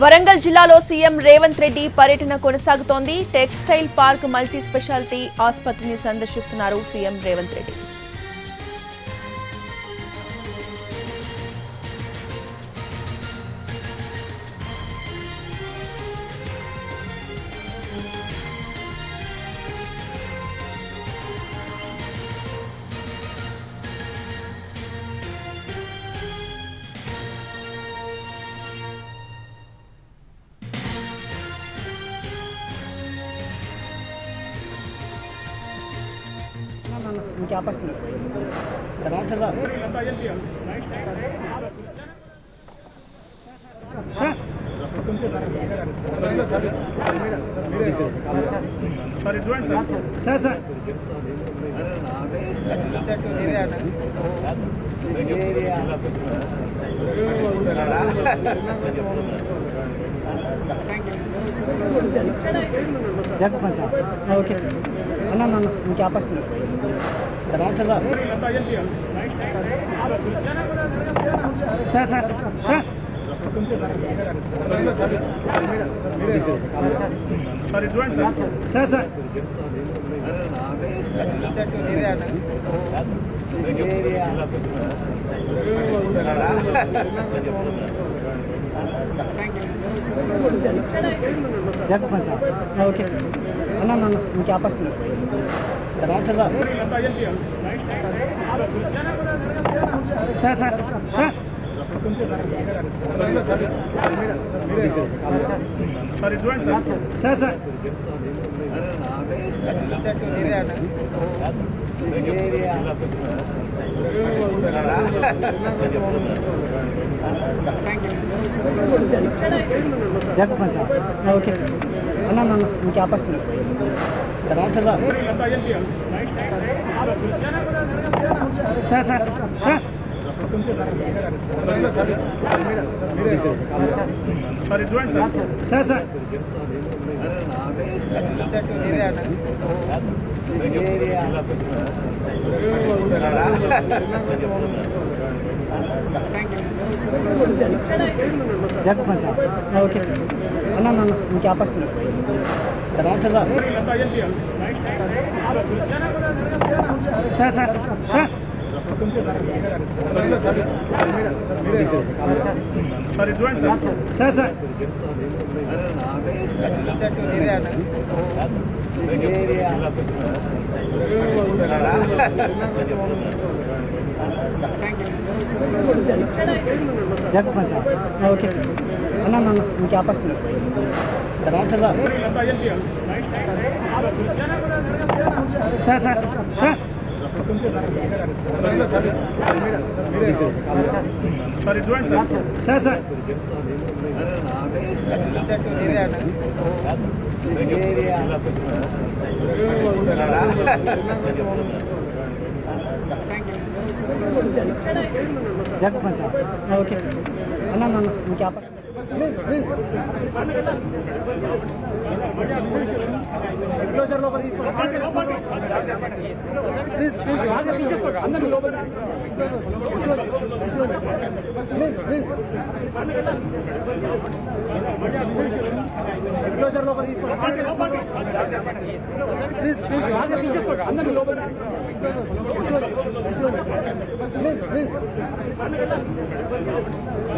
వరంగల్ జిల్లాలో సీఎం రేవంత్ రెడ్డి పర్యటన కొనసాగుతోంది. టెక్స్టైల్ పార్క్ మల్టీ స్పెషాలిటీ ఆసుపత్రిని సందర్శిస్తున్నారు సీఎం రేవంత్ రెడ్డి. क्या पर्सन సార్ సార్ ఓకే అన్న అన్న ఇంకా person sir sir sir sir sir okay ना ना ना उनके आपस में। Sir sir sir. Sir sir. Thank you okay. అన్న అన్న ఇంకా person sir sir sir sir sir okay అన్న అన్న ఇంకా person sir sir sir. Sir sir. Okay. అన్న అన్న ఇంకా person sir sir sir sir sir okay అన్న అన్న ఇంకా person sir sir sir sir sir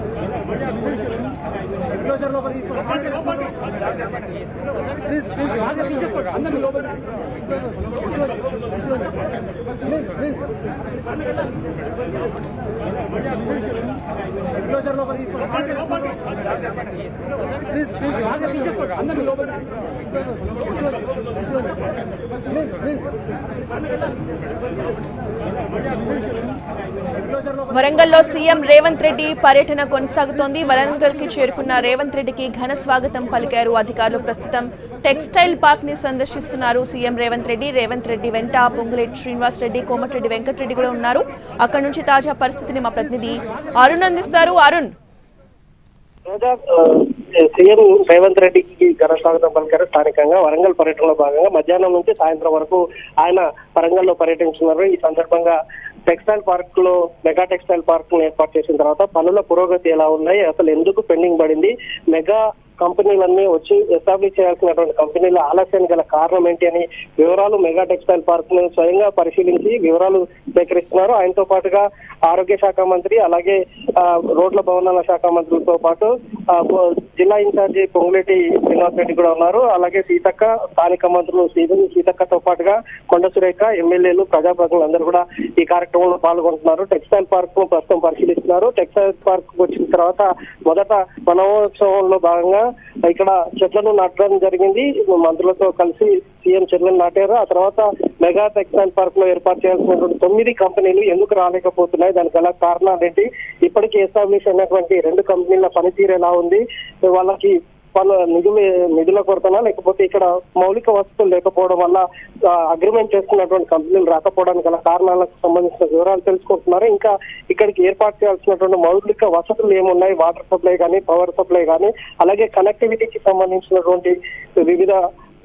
అన్న అన్న ఇంకా పర్సన్ వరంగల్లో సీఎం రేవంత్ రెడ్డి పర్యటన కొనసాగుతోంది. వరంగల్కి చేరుకున్న రేవంత్ రెడ్డికి ఘన స్వాగతం పలికారు అధికారులు. ప్రస్తుతం టెక్స్టైల్ పార్క్ని సందర్శిస్తున్నారు సీఎం రేవంత్ రెడ్డి. రేవంత్ రెడ్డి వెంట పొంగులేటి శ్రీనివాస్ రెడ్డి కోమటిరెడ్డి వెంకటరెడ్డి కూడా ఉన్నారు. అక్కడ నుంచి తాజా పరిస్థితిని మా ప్రతినిధి అరుణ్ అందిస్తారు. అరుణ్. సీఎం రేవంత్ రెడ్డికి ఘన స్వాగతం పలికారు స్థానికంగా. వరంగల్ పర్యటనలో భాగంగా మధ్యాహ్నం నుంచి సాయంత్రం వరకు ఆయన వరంగల్లో పర్యటించున్నారు ఈ సందర్భంగా టెక్స్టైల్ పార్క్లో మెగా టెక్స్టైల్ పార్క్ ఏర్పాటు చేసిన తర్వాత పనుల పురోగతి ఎలా ఉన్నాయి అసలు ఎందుకు పెండింగ్ పడింది మెగా కంపెనీలన్నీ వచ్చి ఎస్టాబ్లిష్ చేయాల్సినటువంటి కంపెనీల ఆలస్యం గల కారణం ఏంటి అని వివరాలు మెగా టెక్స్టైల్ పార్క్ను స్వయంగా పరిశీలించి వివరాలు సేకరిస్తున్నారు. ఆయనతో పాటుగా ఆరోగ్య శాఖ మంత్రి అలాగే రోడ్ల భవనాల శాఖ మంత్రులతో పాటు జిల్లా ఇన్ఛార్జి పొంగులేటి శ్రీనివాస్ రెడ్డి కూడా ఉన్నారు. అలాగే సీతక్క స్థానిక మంత్రులు సీత- సీతక్కతో పాటుగా కొండ సురేఖ ఎమ్మెల్యేలు ప్రజాప్రతినిధులు అందరూ కూడా ఈ కార్యక్రమంలో పాల్గొంటున్నారు. టెక్స్టైల్ పార్క్ను ప్రస్తుతం పరిశీలిస్తున్నారు. టెక్స్టైల్ పార్క్ వచ్చిన తర్వాత మొదట వనమహోత్సవంలో భాగంగా ఇక్కడ చెట్లను నాటడం జరిగింది. మంత్రులతో కలిసి సీఎం చెట్లను నాటారు. ఆ తర్వాత మెగా టెక్స్టైల్ పార్క్లో ఏర్పాటు చేయాల్సినటువంటి తొమ్మిది కంపెనీలు ఎందుకు రాలేకపోతున్నాయి? దానికి గల కారణాలు ఏంటి? ఇప్పటికీ ఎస్టాబ్లిష్ అయినటువంటి రెండు కంపెనీల పనితీరు ఎలా ఉంది? వాళ్ళకి వాళ్ళ నిధులు నిధుల కొరతనా? లేకపోతే ఇక్కడ మౌలిక వసతులు లేకపోవడం వల్ల అగ్రిమెంట్ చేసుకున్నటువంటి కంపెనీలు రాకపోవడానికి గల కారణాలకు సంబంధించిన వివరాలు తెలుసుకుంటున్నారు? ఇంకా ఇక్కడికి ఏర్పాటు చేయాల్సినటువంటి మౌలిక వసతులు ఏమున్నాయి? వాటర్ సప్లై కానీ పవర్ సప్లై కానీ అలాగే కనెక్టివిటీకి సంబంధించినటువంటి వివిధ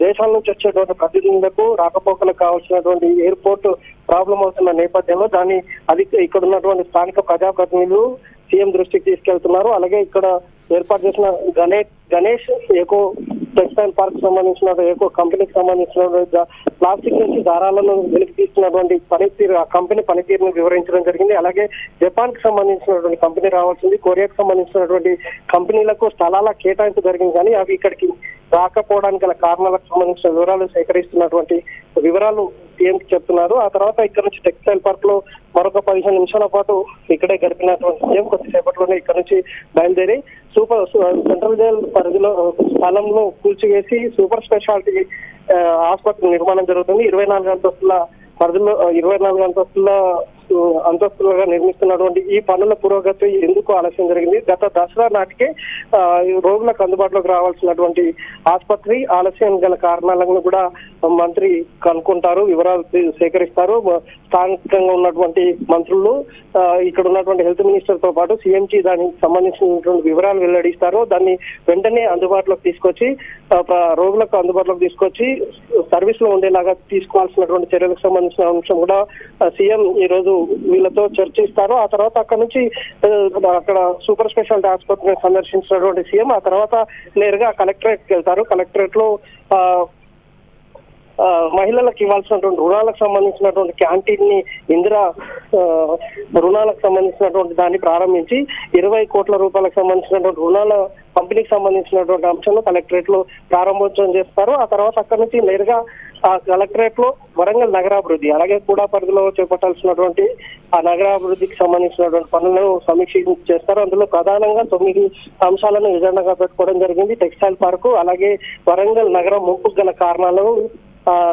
దేశాల నుంచి వచ్చేటువంటి ప్రతినిధులకు రాకపోకలకు కావాల్సినటువంటి ఎయిర్పోర్ట్ ప్రాబ్లం అవుతున్న నేపథ్యంలో దాన్ని అది ఇక్కడ ఉన్నటువంటి స్థానిక ప్రజాప్రతినిధులు సీఎం దృష్టికి తీసుకెళ్తున్నారు. అలాగే ఇక్కడ ఏర్పాటు చేసిన గణేష్ గణేష్ ఏకో టెక్స్టైల్ పార్క్ సంబంధించిన ఏకో కంపెనీకి సంబంధించిన ప్లాస్టిక్ నుంచి దారాలను వెలికి తీస్తున్నటువంటి పనితీరు ఆ కంపెనీ పనితీరును వివరించడం జరిగింది. అలాగే జపాన్కి సంబంధించినటువంటి కంపెనీ రావాల్సింది. కొరియాకు సంబంధించినటువంటి కంపెనీలకు స్థలాల కేటాయింపు జరిగింది. కానీ అవి ఇక్కడికి రాకపోవడానికి గల కారణాలకు సంబంధించిన వివరాలు సేకరిస్తున్నటువంటి వివరాలు సీఎం చెప్తున్నారు. ఆ తర్వాత ఇక్కడ నుంచి టెక్స్టైల్ పార్క్లో మరొక పదిహేను నిమిషాల పాటు ఇక్కడే గడిపినటువంటి సీఎం కొద్దిసేపట్లోనే ఇక్కడ నుంచి బయలుదేరి సెంట్రల్ జైల్ పరిధిలో స్థలంలో కూల్చివేసి సూపర్ స్పెషాలిటీ ఆసుపత్రి నిర్మాణం జరుగుతుంది. ఇరవై నాలుగు అంతస్తుల పరిధిలో ఇరవై నాలుగు అంతస్తుల అంతస్తులుగా నిర్మిస్తున్నటువంటి ఈ పనుల పురోగతి ఎందుకు ఆలస్యం జరిగింది? గత దసరా నాటికే రోగులకు అందుబాటులోకి రావాల్సినటువంటి ఆసుపత్రి ఆలస్యం గల కారణాలను కూడా మంత్రి కనుక్కుంటారు వివరాలు సేకరిస్తారు. స్థానికంగా ఉన్నటువంటి మంత్రులు ఇక్కడ ఉన్నటువంటి హెల్త్ మినిస్టర్తో పాటు సీఎంసీ దానికి సంబంధించినటువంటి వివరాలు వెల్లడిస్తారు. దాన్ని వెంటనే అందుబాటులోకి తీసుకొచ్చి రోగులకు అందుబాటులోకి తీసుకొచ్చి సర్వీస్లో ఉండేలాగా తీసుకోవాల్సినటువంటి చర్యలకు సంబంధించిన అంశం కూడా సీఎం ఈ రోజు వీళ్ళతో చర్చిస్తారు. ఆ తర్వాత అక్కడ నుంచి అక్కడ సూపర్ స్పెషాలిటీ ఆసుపత్రిని సందర్శించినటువంటి సీఎం ఆ తర్వాత నేరుగా కలెక్టరేట్కి వెళ్తారు. కలెక్టరేట్లో ఆ, మహిళలకు ఇవ్వాల్సినటువంటి రుణాలకు సంబంధించినటువంటి క్యాంటీన్ని ఇందిరా రుణాలకు సంబంధించినటువంటి దాన్ని ప్రారంభించి ఇరవై కోట్ల రూపాయలకు సంబంధించినటువంటి రుణాల పంపిణీకి సంబంధించినటువంటి అంశంలో కలెక్టరేట్లో ప్రారంభోత్సవం చేస్తారు. ఆ తర్వాత అక్కడి నుంచి నేరుగా ఆ కలెక్టరేట్లో వరంగల్ నగరాభివృద్ధి అలాగే కూడా పరిధిలో చేపట్టాల్సినటువంటి ఆ నగరాభివృద్ధికి సంబంధించినటువంటి పనులను సమీక్ష చేస్తారు. అందులో ప్రధానంగా తొమ్మిది అంశాలను ఎజెండాగా పెట్టుకోవడం జరిగింది. టెక్స్టైల్ పార్కు అలాగే వరంగల్ నగరం ముప్పు గల కారణాలు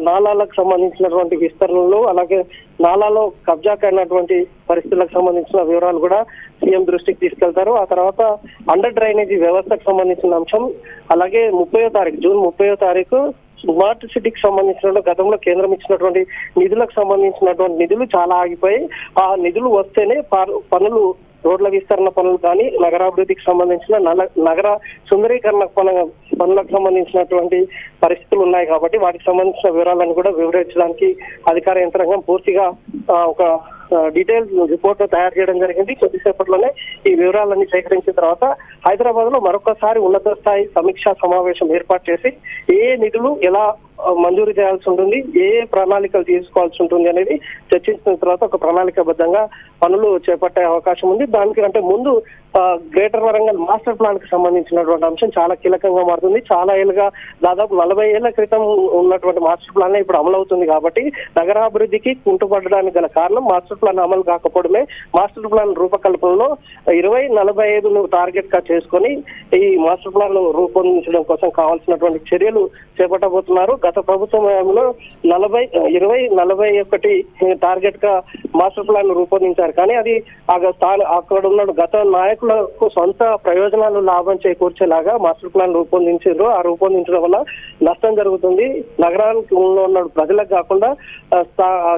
నాలాలకు సంబంధించినటువంటి విస్తరణలు అలాగే నాలాలో కబ్జా అయినటువంటి పరిస్థితులకు సంబంధించిన వివరాలు కూడా సీఎం దృష్టికి తీసుకెళ్తారు. ఆ తర్వాత అండర్ డ్రైనేజీ వ్యవస్థకు సంబంధించిన అంశం అలాగే ముప్పయో తారీఖు జూన్ ముప్పయో తారీఖు స్మార్ట్ సిటీకి సంబంధించిన గతంలో కేంద్రం ఇచ్చినటువంటి నిధులకు సంబంధించినటువంటి నిధులు చాలా ఆగిపోయి ఆ నిధులు వస్తేనే పనులు రోడ్ల విస్తరణ పనులు కానీ నగరాభివృద్ధికి సంబంధించిన నగర సుందరీకరణ పను- పనులకు సంబంధించినటువంటి పరిస్థితులు ఉన్నాయి కాబట్టి వాటికి సంబంధించిన వివరాలను కూడా వివరించడానికి అధికార యంత్రాంగం పూర్తిగా ఒక డీటెయిల్ రిపోర్ట్ తయారు చేయడం జరిగింది. కొద్దిసేపట్లోనే ఈ వివరాలన్నీ సేకరించిన తర్వాత హైదరాబాద్లో మరొకసారి ఉన్నత స్థాయి సమీక్షా సమావేశం ఏర్పాటు చేసి ఏ నిధులు ఎలా మంజూరు చేయాల్సి ఉంటుంది. ఏ ప్రణాళికలు తీసుకోవాల్సి ఉంటుంది అనేది చర్చించిన తర్వాత ఒక ప్రణాళికబద్ధంగా పనులు చేపట్టే అవకాశం ఉంది. దానికి అంటే ముందు గ్రేటర్ వరంగల్ మాస్టర్ ప్లాన్కి సంబంధించినటువంటి అంశం చాలా కీలకంగా మారుతుంది. చాలా ఏళ్ళుగా దాదాపు నలభై ఏళ్ళ క్రితం ఉన్నటువంటి మాస్టర్ ప్లాన్ ఇప్పుడు అమలు అవుతుంది కాబట్టి నగరాభివృద్ధికి కుంటుపడడానికి గల కారణం మాస్టర్ ప్లాన్ అమలు కాకపోవడమే. మాస్టర్ ప్లాన్ రూపకల్పనలో ఇరవై నలభై ఐదును టార్గెట్గా చేసుకొని ఈ మాస్టర్ ప్లాన్ రూపొందించడం కోసం కావాల్సినటువంటి చర్యలు చేపట్టబోతున్నారు. గత గత ప్రభుత్వం హయాంలో నలభై ఇరవై నలభై ఒకటి టార్గెట్గా మాస్టర్ ప్లాన్ రూపొందించారు. కానీ అది అక్కడ ఉన్న గత నాయకులకు సొంత ప్రయోజనాలు లాభం చేకూర్చేలాగా మాస్టర్ ప్లాన్ రూపొందించారు. ఆ రూపొందించడం వల్ల నష్టం జరుగుతుంది. నగరానికి ఉన్న ప్రజలకు కాకుండా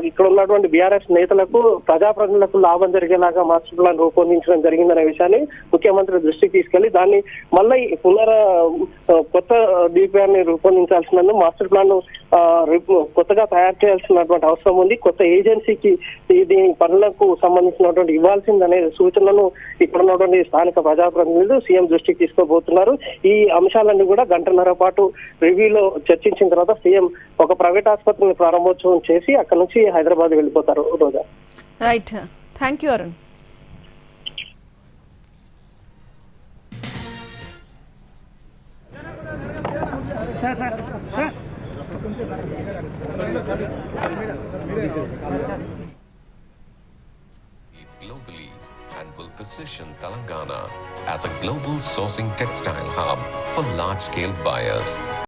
ఇక్కడ ఉన్నటువంటి బీఆర్ఎస్ నేతలకు ప్రజాప్రతినిధులకు లాభం జరిగేలాగా మాస్టర్ ప్లాన్ రూపొందించడం జరిగిందనే విషయాన్ని ముఖ్యమంత్రి దృష్టికి తీసుకెళ్ళి దాన్ని మళ్ళీ పునర కొత్త డిపిఆర్ని రూపొందించాల్సిన మాస్టర్ ప్లాన్ ను ఆ, రిప్- కొత్తగా తయారు చేయాల్సినటువంటి అవసరం ఉంది. కొత్త ఏజెన్సీకి దీని పనులకు సంబంధించినటువంటి ఇవ్వాల్సిందనే సూచనలను ఇక్కడ ఉన్నటువంటి స్థానిక ప్రజాప్రతినిధులు సీఎం దృష్టికి తీసుకోబోతున్నారు ఈ అంశాలన్నీ కూడా గంటన్నర పాటు రివ్యూలో చర్చించిన తర్వాత సీఎం ఒక ప్రైవేట్ ఆసుపత్రిని ప్రారంభోత్సవం చేసి అక్కడ నుంచి హైదరాబాద్ వెళ్ళిపోతారు రోజా. Right. Thank you Arun. Sir sir. Globally and will position Telangana as a global sourcing textile hub for large scale buyers.